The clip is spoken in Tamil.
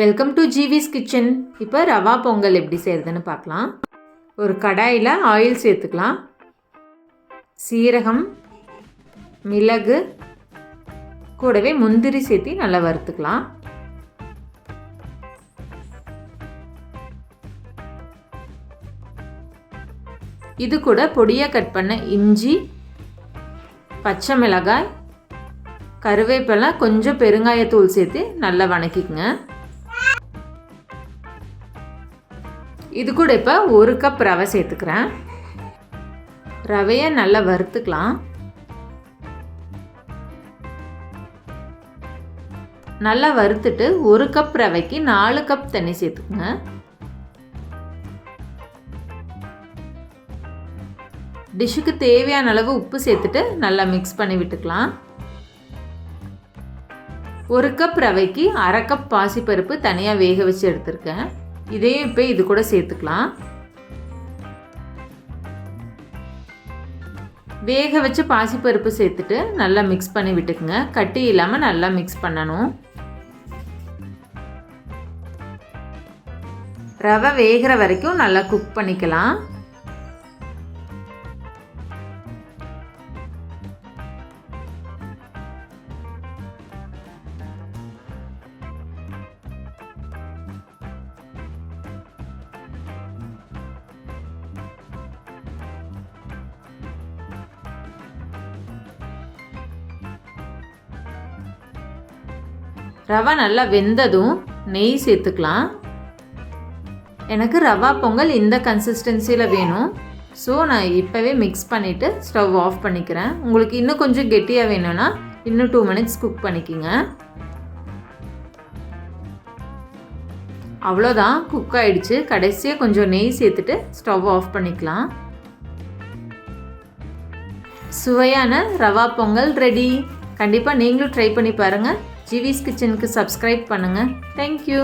வெல்கம் டு ஜிவிஸ் கிச்சன் இப்போ ரவா பொங்கல் எப்படி செய்கிறதுன்னு பார்க்கலாம். ஒரு கடாயில் ஆயில் சேர்த்துக்கலாம். சீரகம் மிளகு கூடவே முந்திரி சேர்த்து நல்லா வறுத்துக்கலாம். இது கூட பொடியாக கட் பண்ண இஞ்சி பச்சை மிளகாய் கருவேப்பிலை கொஞ்சம் பெருங்காயத்தூள் சேர்த்து நல்லா வணக்கிக்குங்க. இது கூட இப்போ ஒரு கப் ரவை சேர்த்துக்கிறேன். ரவையை நல்லா வறுத்துக்கலாம். நல்லா வறுத்துட்டு ஒரு கப் ரவைக்கு நாலு கப் தண்ணி சேர்த்துக்குங்க. டிஷ்ஷுக்கு தேவையான அளவு உப்பு சேர்த்துட்டு நல்லா மிக்ஸ் பண்ணி விட்டுக்கலாம். ஒரு கப் ரவைக்கு அரை கப் பாசிப்பருப்பு தனியாக வேக வச்சு எடுத்திருக்கேன். இதையும் இப்போ இது கூட சேர்த்துக்கலாம். வேக வச்சு பாசிப்பருப்பு சேர்த்துட்டு நல்லா மிக்ஸ் பண்ணி விட்டுக்குங்க. கட்டி இல்லாமல் நல்லா மிக்ஸ் பண்ணணும். ரவை வேகிற வரைக்கும் நல்லா குக் பண்ணிக்கலாம். ரவை நல்லா வெந்ததும் நெய் சேர்த்துக்கலாம். எனக்கு ரவா பொங்கல் இந்த கன்சிஸ்டன்சியில் வேணும். ஸோ நான் இப்போவே மிக்ஸ் பண்ணிவிட்டு ஸ்டவ் ஆஃப் பண்ணிக்கிறேன். உங்களுக்கு இன்னும் கொஞ்சம் கெட்டியாக வேணும்னா இன்னும் டூ மினிட்ஸ் குக் பண்ணிக்கிங்க. அவ்வளோதான் குக் ஆகிடுச்சு கடைசியாக கொஞ்சம் நெய் சேர்த்துட்டு ஸ்டவ் ஆஃப் பண்ணிக்கலாம். சுவையான ரவா பொங்கல் ரெடி கண்டிப்பாக நீங்களும் ட்ரை பண்ணி பாருங்கள் ஜிவிஸ் கிச்சனுக்கு சப்ஸ்கிரைப் பண்ணுங்கள் தேங்க்யூ